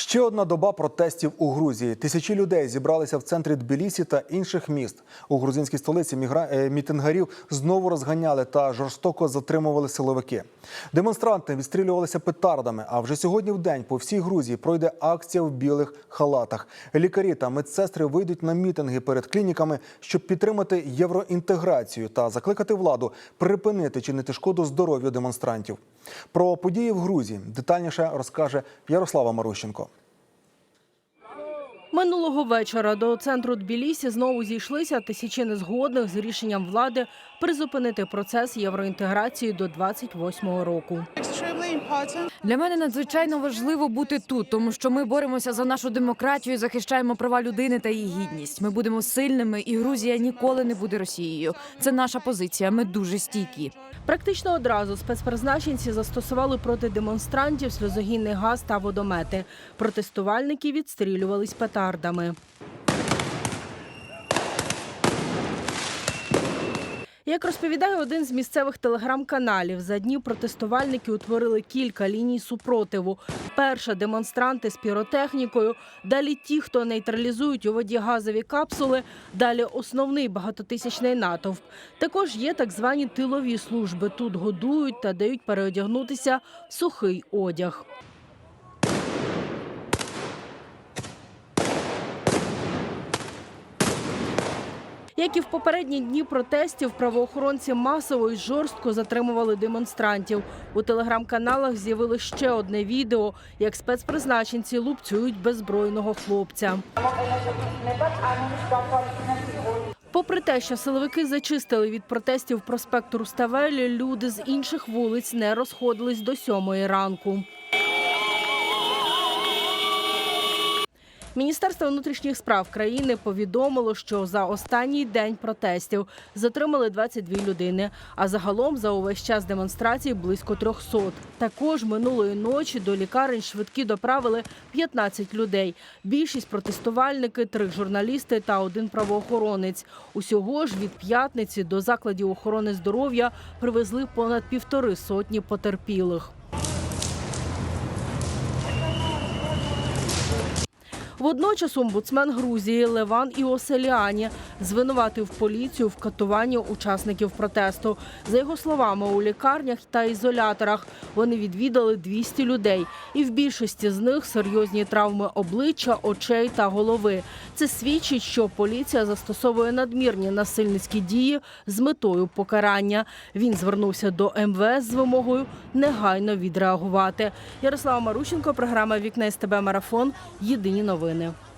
Ще одна доба протестів у Грузії. Тисячі людей зібралися в центрі Тбілісі та інших міст. У грузинській столиці мігра... е, мітингарів знову розганяли та жорстоко затримували силовики. Демонстранти відстрілювалися петардами. А вже сьогодні в день по всій Грузії пройде акція в білих халатах. Лікарі та медсестри вийдуть на мітинги перед клініками, щоб підтримати євроінтеграцію та закликати владу припинити чинити шкоду здоров'ю демонстрантів. Про події в Грузії детальніше розкаже Ярослава Марущенко. Минулого вечора до центру Тбілісі знову зійшлися тисячі незгодних з рішенням влади призупинити процес євроінтеграції до 28-го року. Для мене надзвичайно важливо бути тут, тому що ми боремося за нашу демократію, захищаємо права людини та її гідність. Ми будемо сильними, і Грузія ніколи не буде Росією. Це наша позиція. Ми дуже стійкі. Практично одразу спецпризначенці застосували проти демонстрантів сльозогінний газ та водомети. Протестувальники відстрілювались петардами. Як розповідає один з місцевих телеграм-каналів, за дні протестувальники утворили кілька ліній супротиву. Перша демонстранти з піротехнікою, далі ті, хто нейтралізують у воді газові капсули, далі основний багатотисячний натовп. Також є так звані тилові служби. Тут годують та дають переодягнутися в сухий одяг. Як і в попередні дні протестів, правоохоронці масово і жорстко затримували демонстрантів. У телеграм-каналах з'явилось ще одне відео, як спецпризначенці лупцюють беззбройного хлопця. Попри те, що силовики зачистили від протестів проспект Руставелі, люди з інших вулиць не розходились до сьомої ранку. Міністерство внутрішніх справ країни повідомило, що за останній день протестів затримали 22 людини, а загалом за увесь час демонстрацій близько 300. Також минулої ночі до лікарень швидкі доправили 15 людей. Більшість протестувальники, три журналісти та один правоохоронець. Усього ж від п'ятниці до закладів охорони здоров'я привезли понад півтори сотні потерпілих. Водночас омбудсмен Грузії Леван Іоселіані звинуватив поліцію в катуванні учасників протесту. За його словами, у лікарнях та ізоляторах вони відвідали 200 людей, і в більшості з них серйозні травми обличчя, очей та голови. Це свідчить, що поліція застосовує надмірні насильницькі дії з метою покарання. Він звернувся до МВС з вимогою негайно відреагувати. Ярослава Марущенко, програма Вікне СТБ Марафон. Єдині новини. in there.